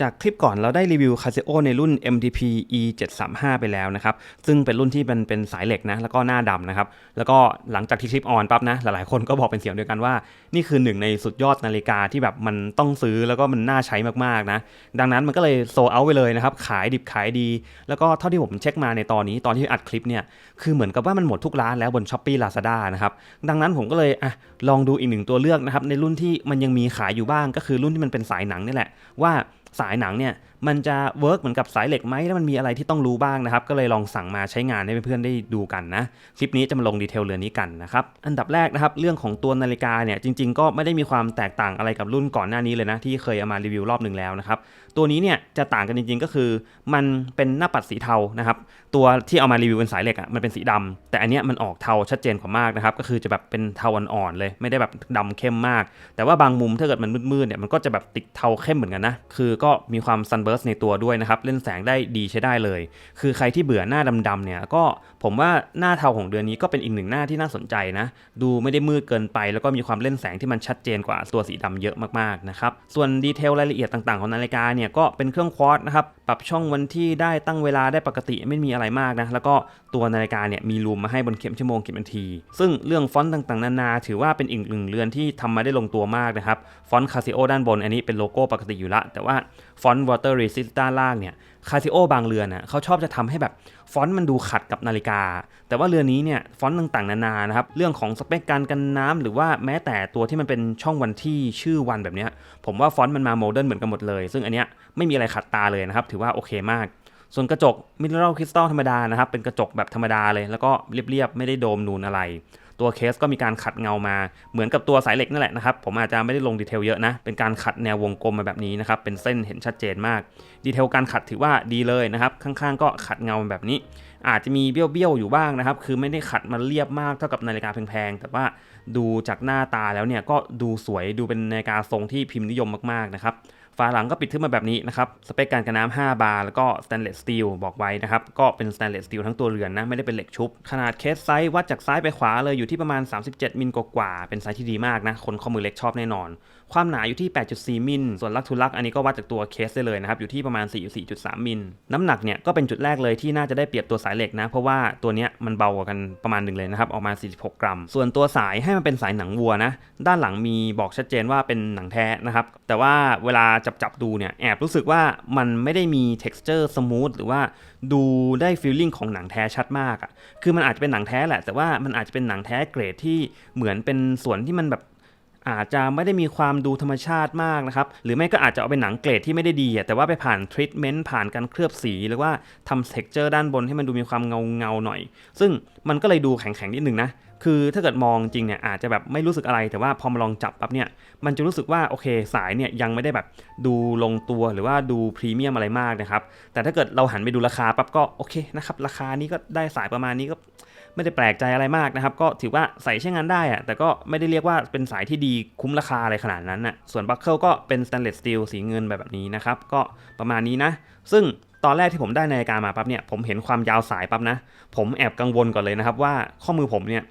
จากคลิปก่อนเราได้รีวิว Casio ในรุ่น MTP E 7 3 5 ไปแล้วนะครับ ซึ่งเป็นรุ่นที่มันเป็นสายเหล็กนะ แล้วก็หน้าดำนะครับ แล้วก็หลังจากที่คลิปออนปั๊บนะ หลายๆคนก็บอกเป็นเสียงเดียวกันว่า นี่คือหนึ่งในสุดยอดนาฬิกาที่แบบมันต้องซื้อแล้วก็มันน่าใช้มากๆนะ ดังนั้นมันก็เลยโซเอาไปเลยนะครับ ขายดิบขายดี แล้วก็เท่าที่ผมเช็คมาในตอนนี้ตอนที่อัดคลิปเนี่ย คือเหมือนกับว่ามันหมดทุกร้านแล้วบน s h อ p e e Lazada นะครับ ดังนั้นผมก็เลยอะลองดูอีกหนึ่งตัวเลือกนะครับในรุ่นที่มันยังมีขายอยู่บ้างก็คือรุ่นที่มันเป็นสายหนังนี่แหละว่า สายหนังเนี่ย มันจะเวิร์กเหมือนกับสายเหล็กไหมแล้วมันมีอะไรที่ต้องรู้บ้างนะครับ ก็เลยลองสั่งมาใช้งานให้เพื่อนๆได้ดูกันนะ คลิปนี้จะมาลงดีเทลเรือนนี้กันนะครับอันดับแรกนะครับเรื่องของตัวนาฬิกาเนี่ยจริง ๆ ก็ไม่ได้มีความแตกต่างอะไรกับรุ่นก่อนหน้านี้เลยนะที่เคยเอามารีวิวรอบหนึ่งแล้วนะครับตัวนี้เนี่ยจะต่างกันจริง ๆ ก็คือ มันเป็นหน้าปัดสีเทานะครับตัวที่เอามารีวิวเป็นสายเหล็กอะมันเป็นสีดำแต่อันเนี้ยมันออกเทาชัดเจนกว่ามากนะครับก็คือจะแบบเป็นเทาอ่อนๆเลย ไม่ได้แบบดำเข้มมาก แต่ว่าบางมุมถ้าเกิดมันมืดๆเนี่ยมันก็จะแบบติดเทาเข้มเหมือนกันนะคือก็มีความซันเบิร์สในตัวด้วยนะครับ เล่นแสงได้ดีใช้ได้เลย คือใครที่เบื่อหน้าดำๆเนี่ยก็ผมว่าหน้าเทาของเดือนนี้ก็เป็นอีกหนึ่งหน้าที่น่าสนใจนะ ดูไม่ได้มืดเกินไป แล้วก็มีความเล่นแสงที่มันชัดเจนกว่าตัวสีดำเยอะมากๆนะครับส่วนดีเทลรายละเอียดต่างๆของนาฬิกาเนี่ยก็เป็นเครื่องควอตนะครับปรับช่องวันที่ได้ตั้งเวลาได้ปกติไม่มีอะไรมากนะแล้วก็ตัวนาฬิกาเนี่ยมีรูมมาให้บนเข็มชั่วโมงเข็มนาที ซึ่งเรื่องฟอนต์ต่างๆ นานา ถือว่าเป็นอีกหนึ่งเรือนที่ทำมาได้ลงตัวมากนะครับฟอนต์คาซิโอด้านบนอันนี้เป็นโลโก้ปกติอยู่ละแต่ว่าฟอนต์วอเตอร์รีซิสด้านล่างเนี่ยคาซิโอบางเรือนน่ะเขาชอบจะทำให้แบบฟอนต์มันดูขัดกับนาฬิกา แต่ว่าเรือนนี้เนี่ยฟอนต์ต่างๆนานานะครับ เรื่องของสเปคการกันน้ำหรือว่าแม้แต่ตัวที่มันเป็นช่องวันที่ชื่อวันแบบนี้ผมว่าฟอนต์มันมาโมเดิร์นเหมือนกันหมดเลย ซึ่งอันเนี้ยไม่มีอะไรขัดตาเลยนะครับ ถือว่าโอเคมาก ส่วนกระจกมิเนอรัลคริสตัลธรรมดานะครับเป็นกระจกแบบธรรมดาเลย แล้วก็เรียบๆไม่ได้โดมนูนอะไร ตัวเคสก็มีการขัดเงามาเหมือนกับตัวสายเหล็กนั่นแหละนะครับ ผมอาจจะไม่ได้ลงดีเทลเยอะนะ เป็นการขัดแนววงกลมมาแบบนี้นะครับ เป็นเส้นเห็นชัดเจนมาก ดีเทลการขัดถือว่าดีเลยนะครับ ข้างๆ ก็ขัดเงาแบบนี้ อาจจะมีเบี้ยวๆอยู่บ้างนะครับ คือไม่ได้ขัดมาเรียบมากเท่ากับนาฬิกาแพงๆ แต่ว่าดูจากหน้าตาแล้วเนี่ยก็ดูสวยดูเป็นนาฬิกาทรงที่พิมพ์นิยมมากๆนะครับ ฝาหลังก็ปิดทึบมาแบบนี้นะครับ สเปคการกันน้ำ5บาร์แล้วก็สแตนเลสสตีลบอกไว้นะครับ ก็เป็นสแตนเลสสตีลทั้งตัวเรือนนะ ไม่ได้เป็นเหล็กชุบ ขนาดเคสไซส์วัดจากซ้ายไปขวาเลยอยู่ที่ประมาณ 37 มิลกว่าๆเป็นไซส์ที่ดีมากนะ คนข้อมือเล็กชอบแน่นอนความหนาอยู่ที่ 8.4 มิล ส่วนลักทุลักอันนี้ก็วัดจากตัวเคสได้เลยนะครับ อยู่ที่ประมาณ 44.3 มิล น้ำหนักเนี่ยก็เป็นจุดแรกเลยที่น่าจะได้เปรียบตัวสายเหล็กนะ เพราะว่าตัวเนี้ยมันเบากว่ากันประมาณหนึ่งเลยนะครับ ออกมา 46 กรัม ส่วนตัวสายให้มันเป็นสายหนังวัวนะ ด้านหลังมีบอกชัดเจนว่าเป็นหนังแท้นะครับ แต่ว่าเวลาจับจับดูเนี่ย แอบรู้สึกว่ามันไม่ได้มี texture smooth หรือว่าดูได้ feeling ของหนังแท้ชัดมากอะ่ะ คือมันอาจจะเป็นหนังแท้แหละ แต่ว่ามันอาจจะเป็นหนังแท้เกรดที่เหมือนเป็นส่วนที่มันแบบ อาจจะไม่ได้มีความดูธรรมชาติมากนะครับ หรือไม่ก็อาจจะเอาเป็นหนังเกรดที่ไม่ได้ดี แต่ว่าไปผ่านทรีทเมนต์ผ่านการเคลือบสี หรือว่าทำเท็กเจอร์ด้านบนให้มันดูมีความเงาเงาๆหน่อย ซึ่งมันก็เลยดูแข็งๆนิดนึงนะ คือถ้าเกิดมองจริงเนี่ยอาจจะแบบไม่รู้สึกอะไร แต่ว่าพอมาลองจับปั๊บเนี่ย มันจะรู้สึกว่าโอเคสายเนี่ยยังไม่ได้แบบดูลงตัวหรือว่าดูพรีเมียมอะไรมากนะครับ แต่ถ้าเกิดเราหันไปดูราคาปั๊บก็โอเคนะครับราคานี้ก็ได้สายประมาณนี้ก็ ไม่ได้แปลกใจอะไรมากนะครับ ก็ถือว่าใส่ใช้งานได้อะแต่ก็ไม่ได้เรียกว่าเป็นสายที่ดีคุ้มราคาอะไรขนาดนั้นน่ะส่วนบัคเกิลก็เป็นสแตนเลสสตีลสีเงินแบบนี้นะครับ ก็ประมาณนี้นะ ซึ่งตอนแรกที่ผมได้นาฬิกามาปั๊บเนี่ยผมเห็นความยาวสายปั๊บนะ ผมแอบกังวลก่อนเลยนะครับว่าข้อมือผมเนี่ย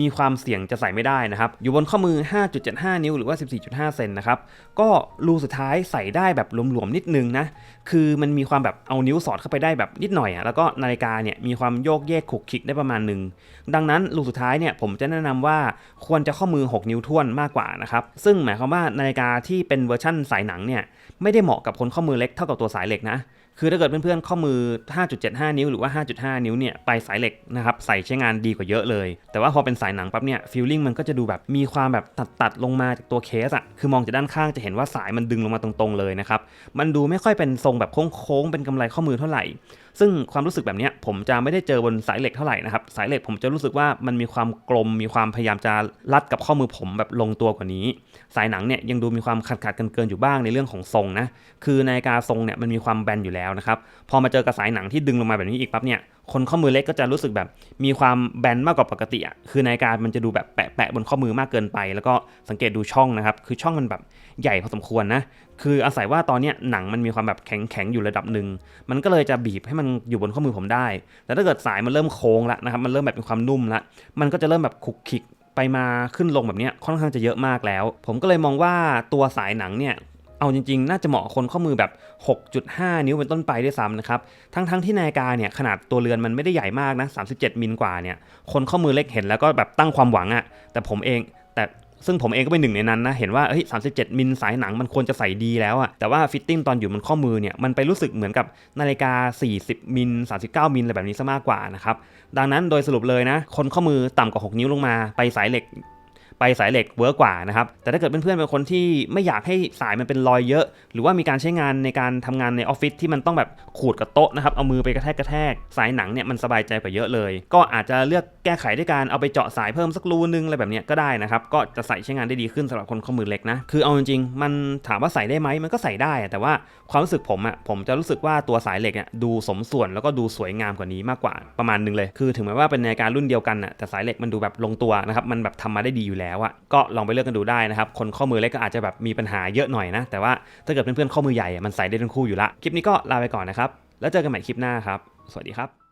มีความเสี่ยงจะใส่ไม่ได้นะครับ อยู่บนข้อมือ 5.75 นิ้วหรือว่า 14.5 เซนนะครับ ก็รูสุดท้ายใส่ได้แบบหลวมๆนิดนึงนะ คือมันมีความแบบเอานิ้วสอดเข้าไปได้แบบนิดหน่อยอะ่ะแล้วก็นาฬิกาเนี่ยมีความโยกเยกขุกคิกได้ประมาณหนึ่ง ดังนั้นรูสุดท้ายเนี่ยผมจะแนะนำว่าควรจะข้อมือ 6 นิ้วท่วนมากกว่านะครับ ซึ่งหมายความว่านาฬิกาที่เป็นเวอร์ชั่นสายหนังเนี่ย ไม่ได้เหมาะกับคนข้อมือเล็กเท่ากับตัวสายเหล็กนะ คือถ้าเกิดเพื่อนๆข้อมือ 5.75 นิ้วหรือว่า 5.5 นิ้วเนี่ยไปสายเหล็กนะครับใส่ใช้งานดีกว่าเยอะเลย แต่ว่าพอเป็นสายหนังปั๊บเนี่ยฟีลลิ่งมันก็จะดูแบบมีความแบบตัดๆลงมาจากตัวเคสอะคือมองจากด้านข้างจะเห็นว่าสายมันดึงลงมาตรงๆเลยนะครับมันดูไม่ค่อยเป็นทรงแบบโค้งๆเป็นกำไรข้อมือเท่าไหร่ ซึ่งความรู้สึกแบบนี้ผมจะไม่ได้เจอบนสายเหล็กเท่าไหร่นะครับ สายเหล็กผมจะรู้สึกว่ามันมีความกลม มีความพยายามจะรัดกับข้อมือผมแบบลงตัวกว่านี้ สายหนังเนี่ยยังดูมีความขัดขัดๆเกินอยู่บ้างในเรื่องของทรงนะ คือนาฬิกาทรงเนี่ยมันมีความแบนอยู่แล้วนะครับ พอมาเจอกับสายหนังที่ดึงลงมาแบบนี้อีกปั๊บเนี่ย คนข้อมือเล็กก็จะรู้สึกแบบมีความแบนมากกว่าปกติอะคือนาฬิกามันจะดูแบบแปะๆบนข้อมือมากเกินไป แล้วก็สังเกตดูช่องนะครับ คือช่องมันแบบใหญ่พอสมควรนะ คืออาศัยว่าตอนเนี้ยหนังมันมีความแบบแข็งๆอยู่ระดับหนึ่ง มันก็เลยจะบีบให้มันอยู่บนข้อมือผมได้ แต่ถ้าเกิดสายมันเริ่มโค้งล้วนะครับ มันเริ่มแบบมีความนุ่มล้วมันก็จะเริ่มแบบขุกขิกไปมาขึ้นลงแบบนี้ค่อนข้างจะเยอะมากแล้ว ผมก็เลยมองว่าตัวสายหนังเนี่ย เอาจริงๆ น่าจะเหมาะคนข้อมือแบบ 6.5 นิ้วเป็นต้นไปด้วยซ้ำนะครับ ทั้งๆที่นาฬิกาเนี่ยขนาดตัวเรือนมันไม่ได้ใหญ่มากนะ 37 มิลกว่าเนี่ย คนข้อมือเล็กเห็นแล้วก็แบบตั้งความหวังอะแต่ผมเองแต่ซึ่งผมเองก็เป็นหนึ่งในนั้นนะ เห็นว่าเฮ้ย37มิลสายหนังมันควรจะใส่ดีแล้วอะแต่ว่าฟิตติ้งตอนอยู่บนข้อมือเนี่ย มันไปรู้สึกเหมือนกับนาฬิกา 40 มิล 39 มิลอะไรแบบนี้ซะมากกว่านะครับ ดังนั้นโดยสรุปเลยนะ คนข้อมือต่ำกว่า 6 นิ้วลงมา ไปสายเหล็ก ไปสายเหล็กเวิร์กกว่านะครับ แต่ถ้าเกิดเพื่อนๆเป็นคนที่ไม่อยากให้สายมันเป็นรอยเยอะ หรือว่ามีการใช้งานในการทำงานในออฟฟิศที่มันต้องแบบขูดกับโต๊ะนะครับ เอามือไปกระแทกกระแทก สายหนังเนี่ยมันสบายใจกว่าเยอะเลย ก็อาจจะเลือกแก้ไขด้วยการเอาไปเจาะสายเพิ่มสักรูนึงอะไรแบบนี้ก็ได้นะครับ ก็จะใส่ใช้งานได้ดีขึ้นสำหรับคนข้อมือเล็กนะ คือเอาจริงๆ มันถามว่าใส่ได้ไหมมันก็ใส่ได้อะแต่ว่าความรู้สึกผมอะผมจะรู้สึกว่าตัวสายเหล็กเนี่ยดูสมส่วนแล้วก็ดูสวยงามกว่านี้มากกว่าประมาณนึงเลย คือถึงแม้ว่าเป็นนาฬิการุ่นเดียวกันอะแต่สายเหล็กมันดูแบบลงตัวนะครับมันแบบทำมาได้ดีอยู่แล้วอะก็ลองไปเลือกกันดูได้นะครับคนข้อมือเล็กก็อาจจะแบบมีปัญหาเยอะหน่อยนะ แต่ว่าถ้าเกิดเพื่อนๆข้อมือใหญ่อะมันใส่ได้ทั้งคู่อยู่ละคลิปนี้ก็ลาไปก่อนนะครับแล้วเจอกันใหม่คลิปหน้าครับ สวัสดีครับ